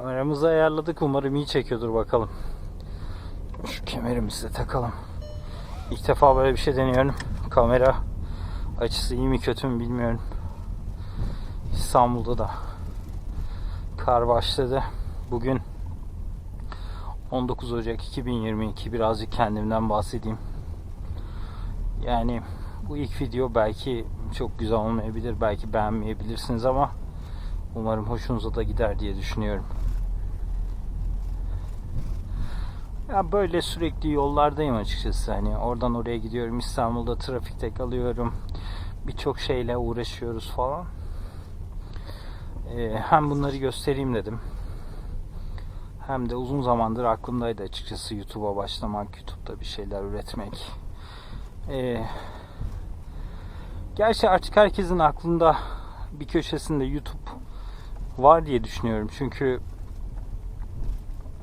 Kameramızı ayarladık. Umarım iyi çekiyordur bakalım. Şu kemerimizi de takalım. İlk defa böyle bir şey deniyorum. Kamera açısı iyi mi kötü mü bilmiyorum. İstanbul'da da kar başladı. Bugün 19 Ocak 2022 birazcık kendimden bahsedeyim. Yani bu ilk video belki çok güzel olmayabilir, belki beğenmeyebilirsiniz ama umarım hoşunuza da gider diye düşünüyorum. Ya böyle sürekli yollardayım açıkçası. Hani oradan oraya gidiyorum. İstanbul'da trafikte kalıyorum. Birçok şeyle uğraşıyoruz falan. Ee, hem bunları göstereyim dedim. Hem de uzun zamandır aklımdaydı açıkçası YouTube'a başlamak, YouTube'da bir şeyler üretmek. Ee, gerçi artık herkesin aklında bir köşesinde YouTube var diye düşünüyorum. Çünkü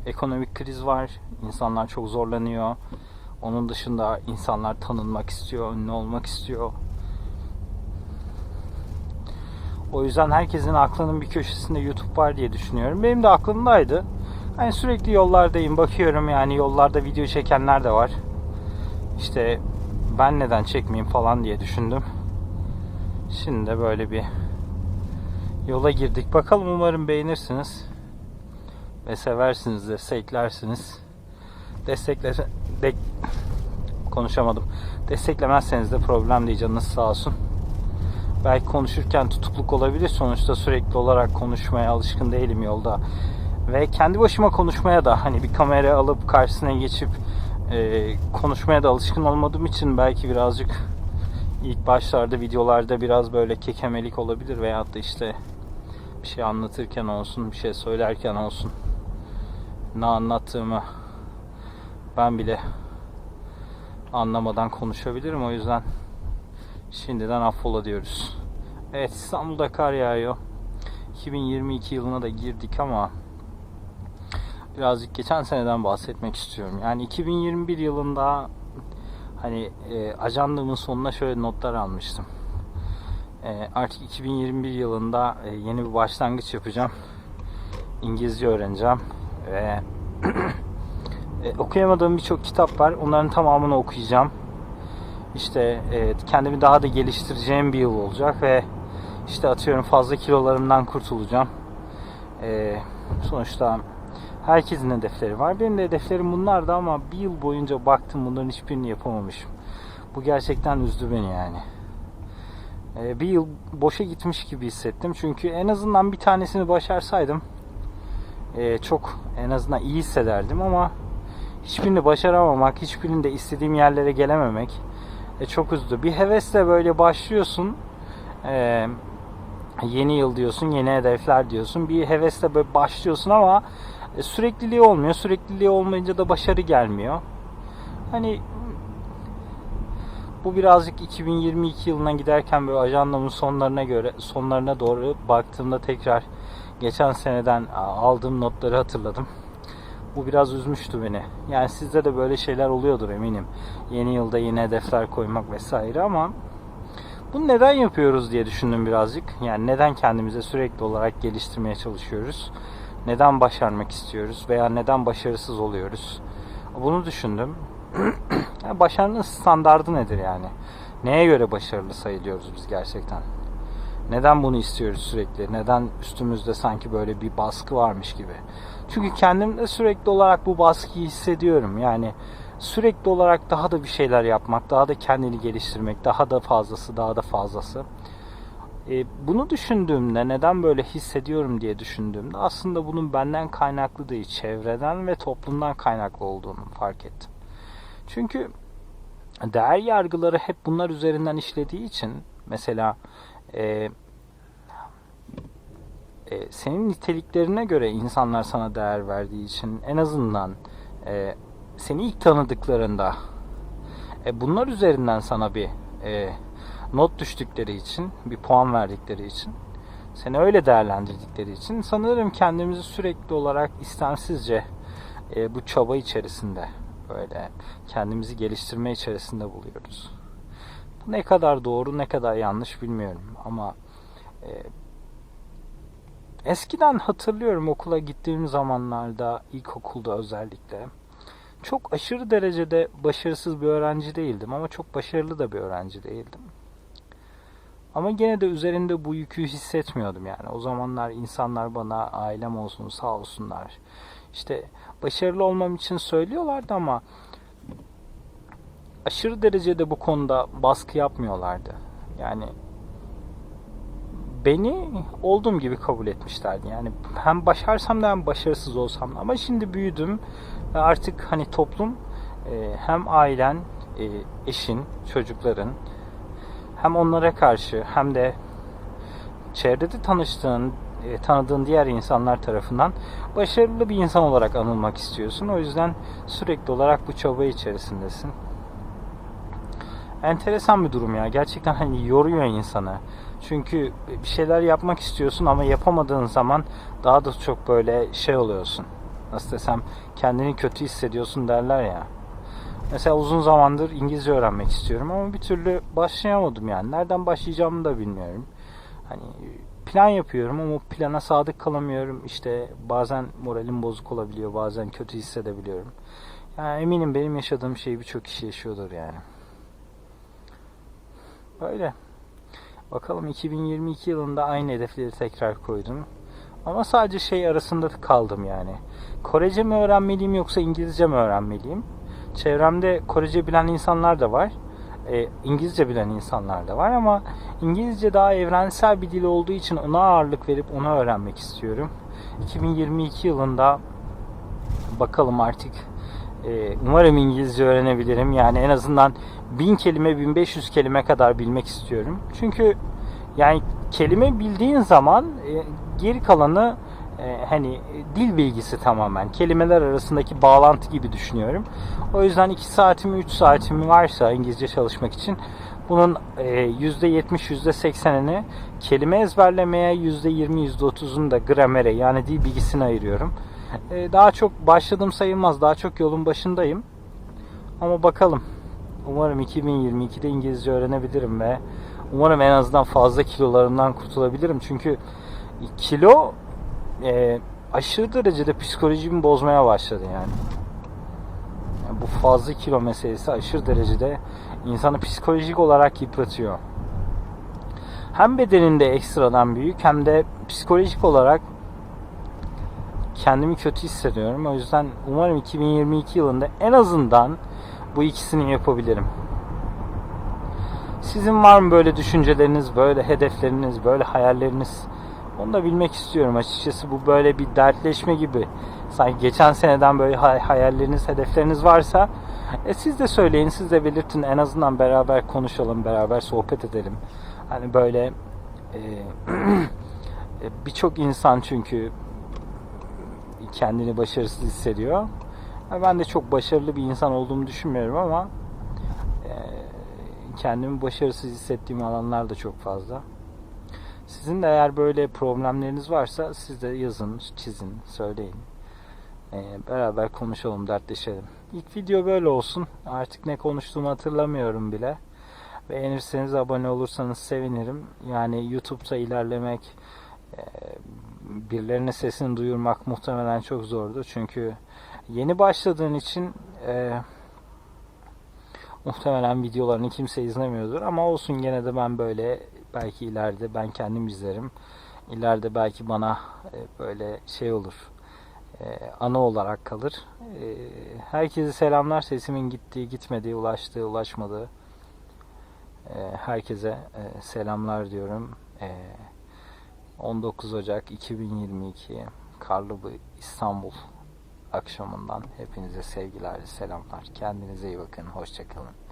ekonomik kriz var. İnsanlar çok zorlanıyor. Onun dışında insanlar tanınmak istiyor, ünlü olmak istiyor. O yüzden herkesin aklının bir köşesinde YouTube var diye düşünüyorum. Benim de aklımdaydı. Hani sürekli yollardayım, bakıyorum yani yollarda video çekenler de var. İşte ben neden çekmeyeyim falan diye düşündüm. Şimdi de böyle bir yola girdik. Bakalım umarım beğenirsiniz ve seversiniz, desteklersiniz. Destekle de, konuşamadım. Desteklemezseniz de problem değil canınız sağ olsun. Belki konuşurken tutukluk olabilir. Sonuçta sürekli olarak konuşmaya alışkın değilim yolda. Ve kendi başıma konuşmaya da hani bir kamera alıp karşısına geçip e, konuşmaya da alışkın olmadığım için belki birazcık ilk başlarda videolarda biraz böyle kekemelik olabilir veyahut da işte bir şey anlatırken olsun, bir şey söylerken olsun ne anlattığımı ben bile anlamadan konuşabilirim. O yüzden şimdiden affola diyoruz. Evet İstanbul'da kar yağıyor. 2022 yılına da girdik ama birazcık geçen seneden bahsetmek istiyorum. Yani 2021 yılında hani e, ajandamın sonuna şöyle notlar almıştım. E, artık 2021 yılında e, yeni bir başlangıç yapacağım. İngilizce öğreneceğim ve e, okuyamadığım birçok kitap var. Onların tamamını okuyacağım. İşte e, kendimi daha da geliştireceğim bir yıl olacak ve işte atıyorum fazla kilolarımdan kurtulacağım. E, sonuçta herkesin hedefleri var. Benim de hedeflerim bunlardı ama bir yıl boyunca baktım bunların hiçbirini yapamamışım. Bu gerçekten üzdü beni yani. E, bir yıl boşa gitmiş gibi hissettim. Çünkü en azından bir tanesini başarsaydım e, çok en azından iyi hissederdim ama hiçbirini başaramamak, hiçbirinde istediğim yerlere gelememek e, çok üzdü. Bir hevesle böyle başlıyorsun. E, yeni yıl diyorsun, yeni hedefler diyorsun. Bir hevesle böyle başlıyorsun ama e, sürekliliği olmuyor. Sürekliliği olmayınca da başarı gelmiyor. Hani bu birazcık 2022 yılına giderken böyle ajandamın sonlarına göre sonlarına doğru baktığımda tekrar geçen seneden aldığım notları hatırladım. Bu biraz üzmüştü beni. Yani sizde de böyle şeyler oluyordur eminim. Yeni yılda yeni hedefler koymak vesaire ama bunu neden yapıyoruz diye düşündüm birazcık. Yani neden kendimize sürekli olarak geliştirmeye çalışıyoruz? Neden başarmak istiyoruz veya neden başarısız oluyoruz? Bunu düşündüm. başarının standardı nedir yani? Neye göre başarılı sayılıyoruz biz gerçekten? Neden bunu istiyoruz sürekli? Neden üstümüzde sanki böyle bir baskı varmış gibi? Çünkü kendimde sürekli olarak bu baskıyı hissediyorum. Yani sürekli olarak daha da bir şeyler yapmak, daha da kendini geliştirmek, daha da fazlası, daha da fazlası. E, bunu düşündüğümde, neden böyle hissediyorum diye düşündüğümde aslında bunun benden kaynaklı değil, çevreden ve toplumdan kaynaklı olduğunu fark ettim. Çünkü değer yargıları hep bunlar üzerinden işlediği için mesela e, e, senin niteliklerine göre insanlar sana değer verdiği için en azından e, seni ilk tanıdıklarında e, bunlar üzerinden sana bir e, not düştükleri için bir puan verdikleri için seni öyle değerlendirdikleri için sanırım kendimizi sürekli olarak istemsizce e, bu çaba içerisinde böyle kendimizi geliştirme içerisinde buluyoruz. Bu ne kadar doğru ne kadar yanlış bilmiyorum ama e, eskiden hatırlıyorum okula gittiğim zamanlarda ilkokulda özellikle çok aşırı derecede başarısız bir öğrenci değildim ama çok başarılı da bir öğrenci değildim. Ama gene de üzerinde bu yükü hissetmiyordum yani. O zamanlar insanlar bana ailem olsun sağ olsunlar. İşte başarılı olmam için söylüyorlardı ama aşırı derecede bu konuda baskı yapmıyorlardı. Yani beni olduğum gibi kabul etmişlerdi. Yani hem başarsam da hem başarısız olsam da. Ama şimdi büyüdüm ve artık hani toplum e, hem ailen, e, eşin, çocukların hem onlara karşı hem de çevrede tanıştığın, e, tanıdığın diğer insanlar tarafından başarılı bir insan olarak anılmak istiyorsun. O yüzden sürekli olarak bu çaba içerisindesin. Enteresan bir durum ya. Gerçekten hani yoruyor insanı. Çünkü bir şeyler yapmak istiyorsun ama yapamadığın zaman daha da çok böyle şey oluyorsun. Nasıl desem kendini kötü hissediyorsun derler ya. Mesela uzun zamandır İngilizce öğrenmek istiyorum ama bir türlü başlayamadım yani. Nereden başlayacağımı da bilmiyorum. Hani plan yapıyorum ama plana sadık kalamıyorum. İşte bazen moralim bozuk olabiliyor, bazen kötü hissedebiliyorum. Yani eminim benim yaşadığım şeyi birçok kişi yaşıyordur yani. Böyle. Bakalım 2022 yılında aynı hedefleri tekrar koydum. Ama sadece şey arasında kaldım yani. Korece mi öğrenmeliyim yoksa İngilizce mi öğrenmeliyim? Çevremde Korece bilen insanlar da var. E, İngilizce bilen insanlar da var ama İngilizce daha evrensel bir dil olduğu için ona ağırlık verip onu öğrenmek istiyorum. 2022 yılında bakalım artık e, umarım İngilizce öğrenebilirim. Yani en azından 1000 kelime 1500 kelime kadar bilmek istiyorum. Çünkü yani kelime bildiğin zaman e, geri kalanı e, hani dil bilgisi tamamen kelimeler arasındaki bağlantı gibi düşünüyorum. O yüzden 2 saatimi 3 saatimi varsa İngilizce çalışmak için bunun %70 %80'ini kelime ezberlemeye %20 %30'unu da gramere yani dil bilgisine ayırıyorum. E, daha çok başladım sayılmaz. Daha çok yolun başındayım. Ama bakalım. Umarım 2022'de İngilizce öğrenebilirim ve umarım en azından fazla kilolarımdan kurtulabilirim. Çünkü kilo e, aşırı derecede psikolojimi bozmaya başladı yani. Bu fazla kilo meselesi aşırı derecede insanı psikolojik olarak yıpratıyor. Hem bedeninde ekstradan büyük hem de psikolojik olarak kendimi kötü hissediyorum. O yüzden umarım 2022 yılında en azından bu ikisini yapabilirim. Sizin var mı böyle düşünceleriniz, böyle hedefleriniz, böyle hayalleriniz? Onu da bilmek istiyorum açıkçası. Bu böyle bir dertleşme gibi. Sanki geçen seneden böyle hayalleriniz, hedefleriniz varsa e siz de söyleyin, siz de belirtin. En azından beraber konuşalım, beraber sohbet edelim. Hani böyle e, birçok insan çünkü kendini başarısız hissediyor. Ben de çok başarılı bir insan olduğumu düşünmüyorum ama e, kendimi başarısız hissettiğim alanlar da çok fazla. Sizin de eğer böyle problemleriniz varsa siz de yazın, çizin, söyleyin. E, beraber konuşalım, dertleşelim. İlk video böyle olsun. Artık ne konuştuğumu hatırlamıyorum bile. Beğenirseniz abone olursanız sevinirim. Yani YouTube'da ilerlemek, e, birilerine sesini duyurmak muhtemelen çok zordu. Çünkü yeni başladığın için e, muhtemelen videolarını kimse izlemiyordur. Ama olsun gene de ben böyle belki ileride ben kendim izlerim. İleride belki bana e, böyle şey olur. E, ana olarak kalır. E, herkese selamlar. Sesimin gittiği, gitmediği, ulaştığı, ulaşmadığı. E, herkese selamlar diyorum. E, 19 Ocak 2022 karlı bir İstanbul akşamından hepinize sevgiler, selamlar. Kendinize iyi bakın. Hoşçakalın.